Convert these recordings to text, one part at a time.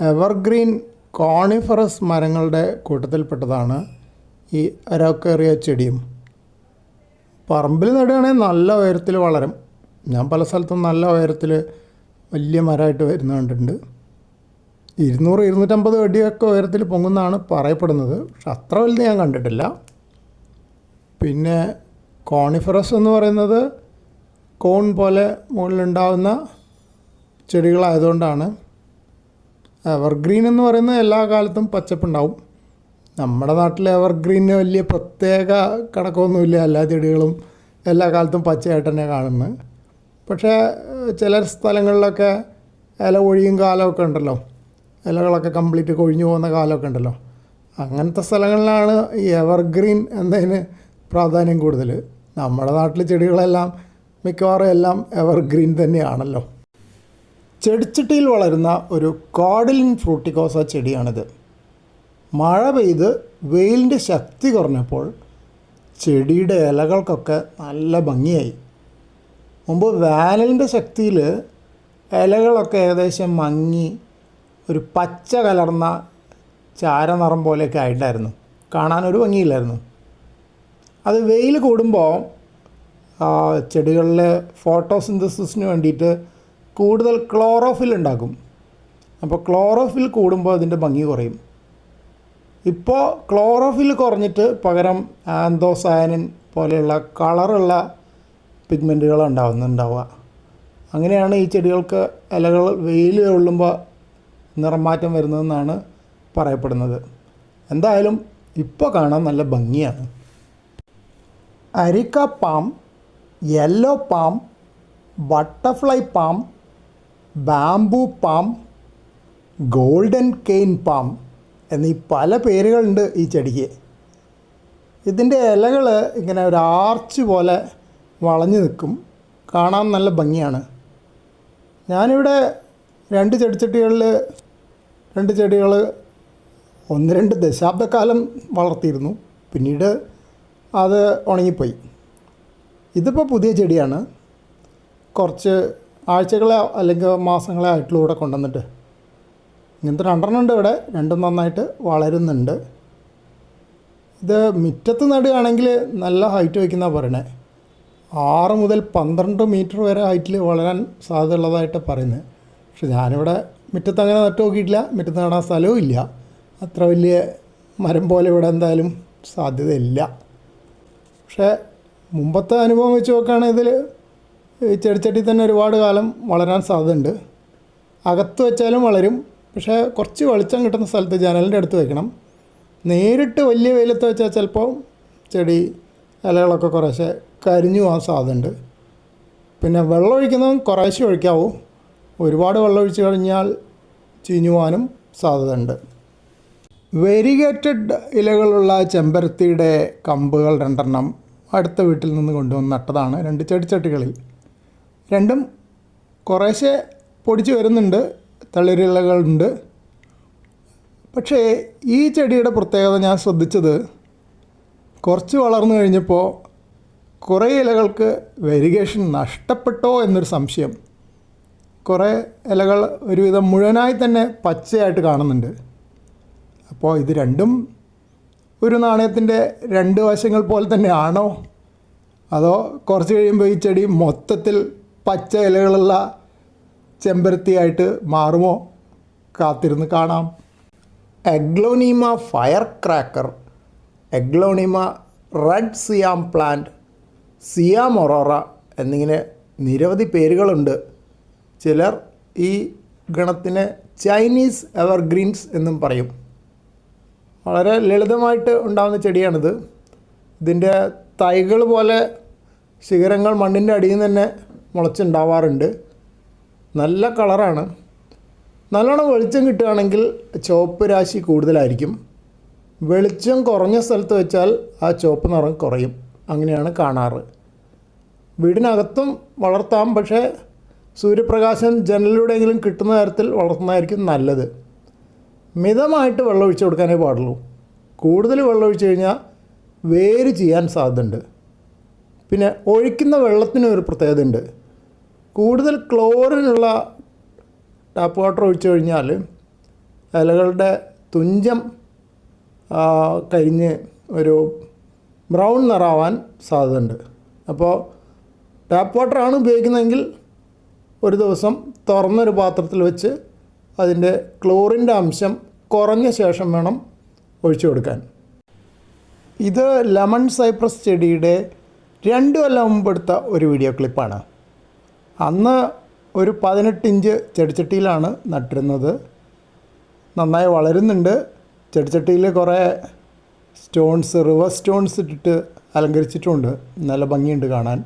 Evergreen coniferous മരങ്ങളുടെ കൂട്ടത്തിൽപ്പെട്ടതാണ് ഈ അരോക്കേറിയ ചെടിയും. പറമ്പിൽ നടുകയാണെങ്കിൽ നല്ല ഉയരത്തിൽ വളരും. ഞാൻ പല സ്ഥലത്തും നല്ല ഉയരത്തിൽ വലിയ മരമായിട്ട് വരുന്ന കണ്ടിട്ടുണ്ട്. ഇരുന്നൂറ് ഇരുന്നൂറ്റമ്പത് അടിയൊക്കെ ഉയരത്തിൽ പൊങ്ങുന്നതാണ് പറയപ്പെടുന്നത്. പക്ഷെ അത്ര വലുത് ഞാൻ കണ്ടിട്ടില്ല. പിന്നെ കോണിഫറസ് എന്ന് പറയുന്നത് കോൺ പോലെ മുകളിലുണ്ടാകുന്ന ചെടികളായതുകൊണ്ടാണ്. എവർഗ്രീൻ എന്ന് പറയുന്നത് എല്ലാ കാലത്തും പച്ചപ്പുണ്ടാവും. നമ്മുടെ നാട്ടിൽ എവർഗ്രീന് വലിയ പ്രത്യേക കണക്കൊന്നുമില്ല. എല്ലാ ചെടികളും എല്ലാ കാലത്തും പച്ചയായിട്ട് തന്നെ കാണുന്നത്. പക്ഷേ ചില സ്ഥലങ്ങളിലൊക്കെ ഇല ഒഴിയും കാലമൊക്കെ ഉണ്ടല്ലോ. ഇലകളൊക്കെ കംപ്ലീറ്റ് കൊഴിഞ്ഞു പോകുന്ന കാലമൊക്കെ ഉണ്ടല്ലോ. അങ്ങനത്തെ സ്ഥലങ്ങളിലാണ് ഈ എവർഗ്രീൻ എന്നതിന് പ്രാധാന്യം കൂടുതൽ നമ്മുടെ നാട്ടിലെ ചെടികളെല്ലാം മിക്കവാറും എല്ലാം എവർഗ്രീൻ തന്നെയാണല്ലോ. ചെടിച്ചട്ടിയിൽ വളരുന്ന ഒരു കോഡലിൻ ഫ്രൂട്ടിക്കോസ ചെടിയാണിത്. മഴ പെയ്ത് വെയിലിന്റെ ശക്തി കുറഞ്ഞപ്പോൾ ചെടിയുടെ ഇലകൾക്കൊക്കെ നല്ല ഭംഗിയായി. മുമ്പ് വേനലിന്റെ ശക്തിയിൽ ഇലകളൊക്കെ ഏകദേശം മങ്ങി ഒരു പച്ച കലർന്ന ചാരനിറം പോലെയൊക്കെ ആയിട്ടായിരുന്നു. കാണാനൊരു ഭംഗിയില്ലായിരുന്നു. അത് വെയിൽ കൂടുമ്പോൾ ചെടികളിലെ ഫോട്ടോസിന്തസിസിന് വേണ്ടിയിട്ട് കൂടുതൽ ക്ലോറോഫിൽ ഉണ്ടാക്കും അപ്പോൾ ക്ലോറോഫിൽ കൂടുമ്പോൾ അതിന്റെ ഭംഗി കുറയും. ഇപ്പോൾ ക്ലോറോഫിൽ കുറഞ്ഞിട്ട് പകരം ആന്തോസയനിൻ പോലെയുള്ള കളറുള്ള പിഗ്മെന്റുകൾ ഉണ്ടാവുന്നുണ്ടാവുക. അങ്ങനെയാണ് ഈ ചെടികൾക്ക് ഇലകൾ വെയിൽ കൊള്ളുമ്പോൾ നിറമാറ്റം വരുന്നതെന്നാണ് പറയപ്പെടുന്നത്. എന്തായാലും ഇപ്പോൾ കാണാൻ നല്ല ഭംഗിയാണ്. Areca palm yellow palm butterfly palm bamboo palm golden cane palm എന്നീ പല പേരുകളുണ്ട് ഈ ചെടിക്ക്. ഇതിന്റെ ഇലകൾ ഇങ്ങനെ ഒരു ആർച്ച് പോലെ വളഞ്ഞു നിൽക്കും. കാണാൻ നല്ല ഭംഗിയാണ്. ഞാനിവിടെ രണ്ട് ചെടിച്ചട്ടികളിൽ രണ്ട് ചെടികൾ ഒന്ന് രണ്ട് ദശാബ്ദക്കാലം വളർത്തിയിരുന്നു. പിന്നീട് അത് ഉണങ്ങിപ്പോയി. ഇതിപ്പോൾ പുതിയ ചെടിയാണ്. കുറച്ച് ആഴ്ചകളെ അല്ലെങ്കിൽ മാസങ്ങളെ ആയിട്ടുള്ള ഇവിടെ കൊണ്ടുവന്നിട്ട്. ഇങ്ങനത്തെ രണ്ടെണ്ണം ഉണ്ട് ഇവിടെ. രണ്ടും നന്നായിട്ട് വളരുന്നുണ്ട്. ഇത് മുറ്റത്ത് നടുകയാണെങ്കിൽ നല്ല ഹൈറ്റ് വയ്ക്കുന്ന പറയണേ. ആറ് മുതൽ പന്ത്രണ്ട് മീറ്റർ വരെ ഹൈറ്റിൽ വളരാൻ സാധ്യത ഉള്ളതായിട്ട് പറയുന്നത്. പക്ഷെ ഞാനിവിടെ മുറ്റത്ത് അങ്ങനെ നട്ട് നോക്കിയിട്ടില്ല. മുറ്റത്ത് നടാൻ സ്ഥലവും ഇല്ല. അത്ര വലിയ മരം പോലെ ഇവിടെ എന്തായാലും സാധ്യതയില്ല. പക്ഷേ മുമ്പത്തെ അനുഭവം വെച്ച് നോക്കുകയാണെങ്കിൽ ഇതിൽ ചെടിച്ചട്ടി തന്നെ ഒരുപാട് കാലം വളരാൻ സാധ്യതയുണ്ട്. അകത്ത് വെച്ചാലും വളരും. പക്ഷേ കുറച്ച് വെളിച്ചം കിട്ടുന്ന സ്ഥലത്ത് ജനലിന്റെ അടുത്ത് വെക്കണം. നേരിട്ട് വലിയ വെയിലത്ത് വെച്ചാൽ ചിലപ്പോൾ ചെടി ഇലകളൊക്കെ കുറേശ്ശെ കരിഞ്ഞു പോകാൻ സാധ്യതയുണ്ട്. പിന്നെ വെള്ളം ഒഴിക്കുന്നതും കുറേശ്ശെ ഒഴിക്കാവൂ. ഒരുപാട് വെള്ളം ഒഴിച്ച് കഴിഞ്ഞാൽ ചീഞ്ഞു പോകാനും സാധ്യതയുണ്ട്. വെരിഗേറ്റഡ് ഇലകളുള്ള ചെമ്പരത്തിയുടെ കമ്പുകൾ രണ്ടെണ്ണം അടുത്ത വീട്ടിൽ നിന്ന് കൊണ്ടുവന്ന് നട്ടതാണ് രണ്ട് ചെടിച്ചട്ടികളിൽ. രണ്ടും കുറേശ്ശെ പൊടിച്ച് വരുന്നുണ്ട് തളിരിലകളുണ്ട്. പക്ഷേ ഈ ചെടിയുടെ പ്രത്യേകത ഞാൻ ശ്രദ്ധിച്ചത് കുറച്ച് വളർന്നു കഴിഞ്ഞപ്പോൾ കുറേ ഇലകൾക്ക് വെരിഗേഷൻ നഷ്ടപ്പെട്ടോ എന്നൊരു സംശയം. കുറേ ഇലകൾ ഒരുവിധം മുഴുവനായി തന്നെ പച്ചയായിട്ട് കാണുന്നുണ്ട്. അപ്പോൾ ഇത് രണ്ടും ഒരു നാണയത്തിന്റെ രണ്ട് വശങ്ങൾ പോലെ തന്നെയാണോ? അതോ കുറച്ച് കഴിയുമ്പോൾ ഈ ചെടി മൊത്തത്തിൽ പച്ച ഇലകളുള്ള ചെമ്പരത്തിയായിട്ട് മാറുമോ? കാത്തിരുന്ന് കാണാം. Aglaonema fire cracker aglaonema red siam plant siam aurora എന്നിങ്ങനെ നിരവധി പേരുകളുണ്ട്. ചിലർ ഈ ഗണത്തിന് ചൈനീസ് എവർഗ്രീൻസ് എന്നും പറയും. വളരെ ലളിതമായിട്ട് ഉണ്ടാകുന്ന ചെടിയാണിത്. ഇതിന്റെ തൈകൾ പോലെ ശിഖരങ്ങൾ മണ്ണിന്റെ അടിയിൽ നിന്ന് തന്നെ മുളച്ചുണ്ടാവാറുണ്ട്. നല്ല കളറാണ്. നല്ലോണം വെളിച്ചം കിട്ടുകയാണെങ്കിൽ ചുവപ്പ് രാശി കൂടുതലായിരിക്കും. വെളിച്ചം കുറഞ്ഞ സ്ഥലത്ത് വെച്ചാൽ ആ ചുവപ്പ് നിറം കുറയും. അങ്ങനെയാണ് കാണാറ്. വീടിനകത്തും വളർത്താം പക്ഷേ സൂര്യപ്രകാശം ജനലിലൂടെയെങ്കിലും കിട്ടുന്ന തരത്തിൽ വളർത്തുന്നതായിരിക്കും നല്ലത്. മിതമായിട്ട് വെള്ളം ഒഴിച്ചു കൊടുക്കാനേ പാടുള്ളൂ. കൂടുതൽ വെള്ളം ഒഴിച്ചു കഴിഞ്ഞാൽ വേര് ചെയ്യാൻ സാധ്യതയുണ്ട്. പിന്നെ ഒഴിക്കുന്ന വെള്ളത്തിന് ഒരു പ്രത്യേകത ഉണ്ട്. കൂടുതൽ ക്ലോറിനുള്ള ടാപ്പ് വാട്ടർ ഒഴിച്ചു കഴിഞ്ഞാൽ ഇലകളുടെ തുഞ്ചം കരിഞ്ഞ് ഒരു ബ്രൗൺ നിറാവാൻ സാധ്യതയുണ്ട്. അപ്പോൾ ടാപ്പ് വാട്ടറാണ് ഉപയോഗിക്കുന്നതെങ്കിൽ ഒരു ദിവസം തുറന്നൊരു പാത്രത്തിൽ വെച്ച് അതിന്റെ ക്ലോറിന്റെ അംശം കുറഞ്ഞ ശേഷം വേണം ഒഴിച്ചു കൊടുക്കാൻ. ഇത് ലെമൺ സൈപ്രസ് ചെടിയുടെ രണ്ട് കൊല്ലം മുമ്പ് എടുത്ത ഒരു വീഡിയോ ക്ലിപ്പാണ് അന്ന് ഒരു പതിനെട്ട് ഇഞ്ച് ചെടിച്ചട്ടിയിലാണ് നട്ടിരുന്നത്. നന്നായി വളരുന്നുണ്ട്. ചെടിച്ചട്ടിയിൽ കുറേ സ്റ്റോൺസ് റിവർ സ്റ്റോൺസ് ഇട്ടിട്ട് അലങ്കരിച്ചിട്ടുണ്ട്. നല്ല ഭംഗിയുണ്ട് കാണാൻ.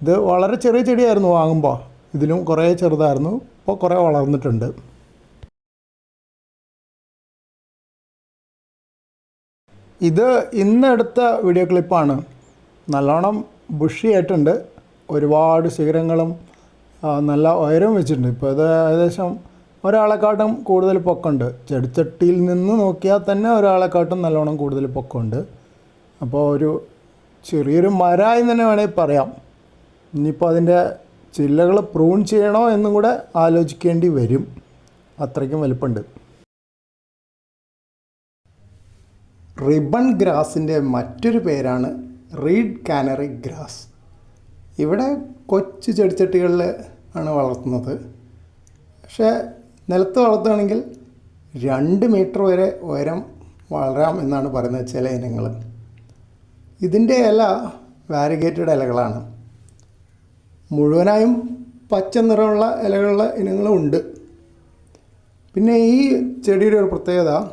ഇത് വളരെ ചെറിയ ചെടിയായിരുന്നു വാങ്ങുമ്പോൾ ഇതിലും കുറേ ചെറുതായിരുന്നു. ഇപ്പോൾ കുറേ വളർന്നിട്ടുണ്ട്. ഇത് ഇന്നെടുത്ത വീഡിയോ ക്ലിപ്പാണ് നല്ലോണം ബുഷി ആയിട്ടുണ്ട് ഒരുപാട് ശിഖരങ്ങളും നല്ല ഉയരവും വെച്ചിട്ടുണ്ട്. ഇപ്പോൾ ഇത് ഏകദേശം ഒരാളെക്കാട്ടും കൂടുതൽ പൊക്കമുണ്ട്. ചെടിച്ചട്ടിയിൽ നിന്ന് നോക്കിയാൽ തന്നെ ഒരാളെക്കാട്ടും നല്ലോണം കൂടുതൽ പൊക്കമുണ്ട്. അപ്പോൾ ഒരു ചെറിയൊരു മരമായി തന്നെ വേണമെങ്കിൽ പറയാം. ഇനിയിപ്പോൾ അതിന്റെ ചില്ലകൾ പ്രൂൺ ചെയ്യണോ എന്നും കൂടെ ആലോചിക്കേണ്ടി വരും. അത്രയ്ക്കും വലുപ്പമുണ്ട്. റിബൺ ഗ്രാസിന്റെ മറ്റൊരു പേരാണ് റീഡ് കാനറി ഗ്രാസ്. ഇവിടെ കൊച്ചു ചെടിച്ചട്ടികളിൽ ആണ് വളർത്തുന്നത്. പക്ഷേ നിലത്ത് വളർത്തുകയാണെങ്കിൽ രണ്ട് മീറ്റർ വരെ ഉയരം വളരാം എന്നാണ് പറയുന്നത് ചില ഇനങ്ങൾ. ഇതിന്റെ ഇല വാരിഗേറ്റഡ് ഇലകളാണ്. മുഴുവനായും പച്ച നിറമുള്ള ഇലകളുള്ള ഇനങ്ങളും ഉണ്ട്. പിന്നെ ഈ ചെടിയുടെ ഒരു പ്രത്യേകത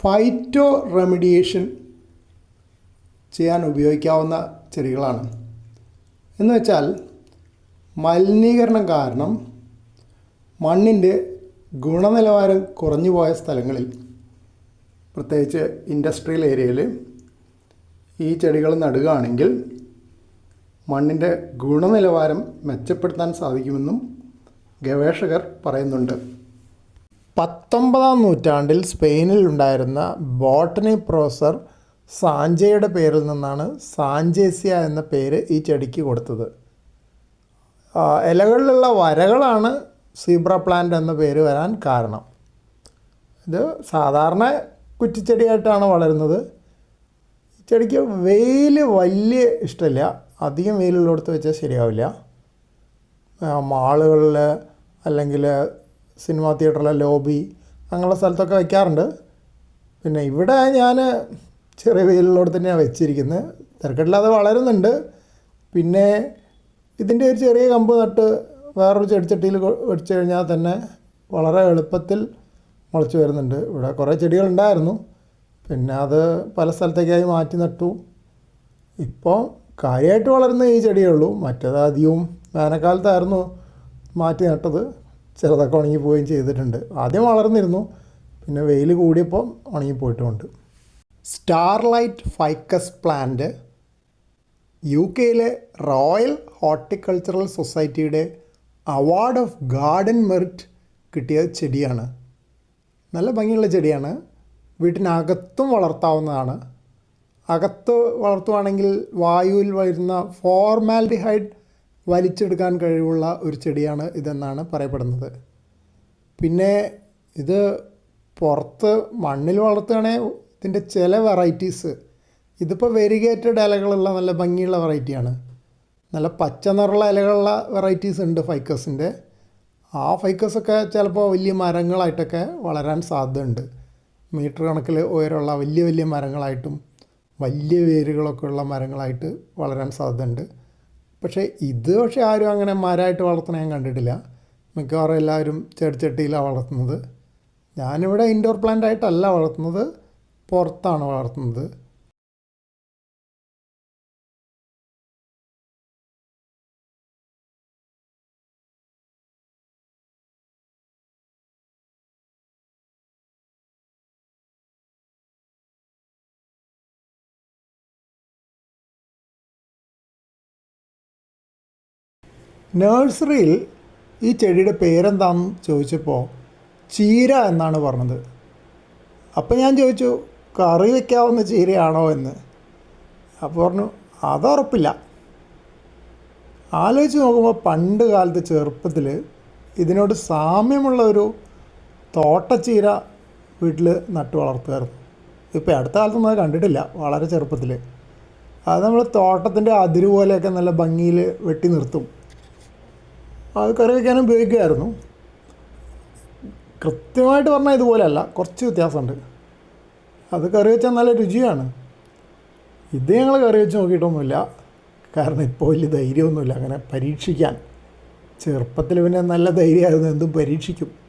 ഫൈറ്റോ റെമിഡിയേഷൻ ചെയ്യാൻ ഉപയോഗിക്കാവുന്ന ചെടികളാണ്. എന്ന് വെച്ചാൽ മലിനീകരണം കാരണം മണ്ണിന്റെ ഗുണനിലവാരം കുറഞ്ഞു പോയ സ്ഥലങ്ങളിൽ പ്രത്യേകിച്ച് ഇൻഡസ്ട്രിയൽ ഏരിയയിൽ ഈ ചെടികൾ നടുകയാണെങ്കിൽ മണ്ണിന്റെ ഗുണനിലവാരം മെച്ചപ്പെടുത്താൻ സാധിക്കുമെന്നും ഗവേഷകർ പറയുന്നുണ്ട്. പത്തൊമ്പതാം നൂറ്റാണ്ടിൽ സ്പെയിനിൽ ഉണ്ടായിരുന്ന ബോട്ടണി പ്രൊഫസർ സാഞ്ചയുടെ പേരിൽ നിന്നാണ് സാഞ്ചേസ്യ എന്ന പേര് ഈ ചെടിക്ക് കൊടുത്തത്. ഇലകളിലുള്ള വരകളാണ് സീബ്ര പ്ലാന്റ് എന്ന പേര് വരാൻ കാരണം. ഇത് സാധാരണ കുറ്റിച്ചെടിയായിട്ടാണ് വളരുന്നത്. ചെടിക്ക് വെയിൽ വലിയ ഇഷ്ടമില്ല. അധികം വെയിലുള്ളടത്ത് വെച്ചാൽ ശരിയാവില്ല. മാളുകളിൽ അല്ലെങ്കിൽ സിനിമാ തിയേറ്ററിലെ ലോബി അങ്ങനെയുള്ള സ്ഥലത്തൊക്കെ വയ്ക്കാറുണ്ട്. പിന്നെ ഇവിടെ ഞാൻ ചെറിയ വെയിലുള്ളവിടെ തന്നെയാണ് വെച്ചിരിക്കുന്നത് തിരക്കില്ലാതെ വളരുന്നുണ്ട്. പിന്നെ ഇതിന്റെ ഒരു ചെറിയ കമ്പ് നട്ട് വേറൊരു ചെടിച്ചട്ടിയിൽ വെടിച്ചു കഴിഞ്ഞാൽ തന്നെ വളരെ എളുപ്പത്തിൽ മുളച്ച് വരുന്നുണ്ട്. ഇവിടെ കുറേ ചെടികളുണ്ടായിരുന്നു. പിന്നെ അത് പല സ്ഥലത്തേക്കായി മാറ്റി നട്ടു. ഇപ്പോൾ കാര്യമായിട്ട് വളരുന്ന ഈ ചെടിയേ ഉള്ളൂ. മറ്റേത് ആദ്യവും വേനൽക്കാലത്തായിരുന്നു മാറ്റി നട്ടത്. ചിലതൊക്കെ ഉണങ്ങിപ്പോവുകയും ചെയ്തിട്ടുണ്ട്. ആദ്യം വളർന്നിരുന്നു. പിന്നെ വെയിൽ കൂടിയപ്പോൾ ഉണങ്ങിപ്പോയിട്ടുമുണ്ട് സ്റ്റാർലൈറ്റ് ഫൈക്കസ് പ്ലാന്റ് യു കെയിലെ റോയൽ ഹോർട്ടിക്കൾച്ചറൽ സൊസൈറ്റിയുടെ അവാർഡ് ഓഫ് ഗാർഡൻ മെറിറ്റ് കിട്ടിയ ചെടിയാണ്. നല്ല ഭംഗിയുള്ള ചെടിയാണ്. വീട്ടിനകത്തും വളർത്താവുന്നതാണ്. അകത്ത് വളർത്തുവാണെങ്കിൽ വായുവിൽ വരുന്ന ഫോർമാലിഡിഹൈഡ് വലിച്ചെടുക്കാൻ കഴിവുള്ള ഒരു ചെടിയാണ് ഇതെന്നാണ് പറയപ്പെടുന്നത്. പിന്നെ ഇത് പുറത്ത് മണ്ണിൽ വളർത്തുകയാണെങ്കിൽ ഇതിന്റെ ചില വെറൈറ്റീസ് ഇതിപ്പോൾ വെരിഗേറ്റഡ് ഇലകളുള്ള നല്ല ഭംഗിയുള്ള വെറൈറ്റിയാണ് നല്ല പച്ച നിറമുള്ള ഇലകളുള്ള വെറൈറ്റീസ് ഉണ്ട് ഫൈക്കസിന്റെ ആ ഫൈക്കസൊക്കെ ചിലപ്പോൾ വലിയ മരങ്ങളായിട്ടൊക്കെ വളരാൻ സാധ്യതയുണ്ട്. മീറ്റർ കണക്കിൽ ഉയരമുള്ള വലിയ വലിയ മരങ്ങളായിട്ടും വലിയ വേരുകളൊക്കെ ഉള്ള മരങ്ങളായിട്ട് വളരാൻ സാധ്യതയുണ്ട്. പക്ഷേ ഇത് പക്ഷേ ആരും അങ്ങനെ മരമായിട്ട് വളർത്തണ ഞാൻ കണ്ടിട്ടില്ല. മിക്കവാറും എല്ലാവരും ചെടിച്ചട്ടിയിലാണ് വളർത്തുന്നത്. ഞാനിവിടെ ഇൻഡോർ പ്ലാന്റ് ആയിട്ടല്ല വളർത്തുന്നത്. പുറത്താണ് വളർത്തുന്നത്. നേഴ്സറിയിൽ ഈ ചെടിയുടെ പേരെന്താണെന്ന് ചോദിച്ചപ്പോൾ ചീര എന്നാണ് പറഞ്ഞത്. അപ്പോൾ ഞാൻ ചോദിച്ചു കറി വയ്ക്കാവുന്ന ചീരയാണോ എന്ന്. അപ്പോൾ പറഞ്ഞു അതുറപ്പില്ല. ആലോചിച്ച് നോക്കുമ്പോൾ പണ്ട് കാലത്ത് ചെറുപ്പത്തിൽ ഇതിനോട് സാമ്യമുള്ള ഒരു തോട്ടച്ചീര വീട്ടിൽ നട്ടു വളർത്തുമായിരുന്നു. ഇപ്പോൾ അടുത്ത കാലത്തൊന്നും അത് കണ്ടിട്ടില്ല വളരെ ചെറുപ്പത്തിൽ അത് നമ്മൾ തോട്ടത്തിന്റെ അതിര് പോലെയൊക്കെ നല്ല ഭംഗിയിൽ വെട്ടി നിർത്തും. അത് കറി വയ്ക്കാനും ഉപയോഗിക്കുമായിരുന്നു. കൃത്യമായിട്ട് പറഞ്ഞാൽ ഇതുപോലെയല്ല കുറച്ച് വ്യത്യാസമുണ്ട്. അത് കറി വെച്ചാൽ നല്ല രുചിയാണ്. ഇത് ഞങ്ങൾ കറി വെച്ച് നോക്കിയിട്ടൊന്നുമില്ല. കാരണം ഇപ്പോൾ വലിയ ധൈര്യമൊന്നുമില്ല. അങ്ങനെ പരീക്ഷിക്കാൻ. ചെറുപ്പത്തിൽ പിന്നെ നല്ല ധൈര്യമായിരുന്നു. എന്തും പരീക്ഷിക്കും.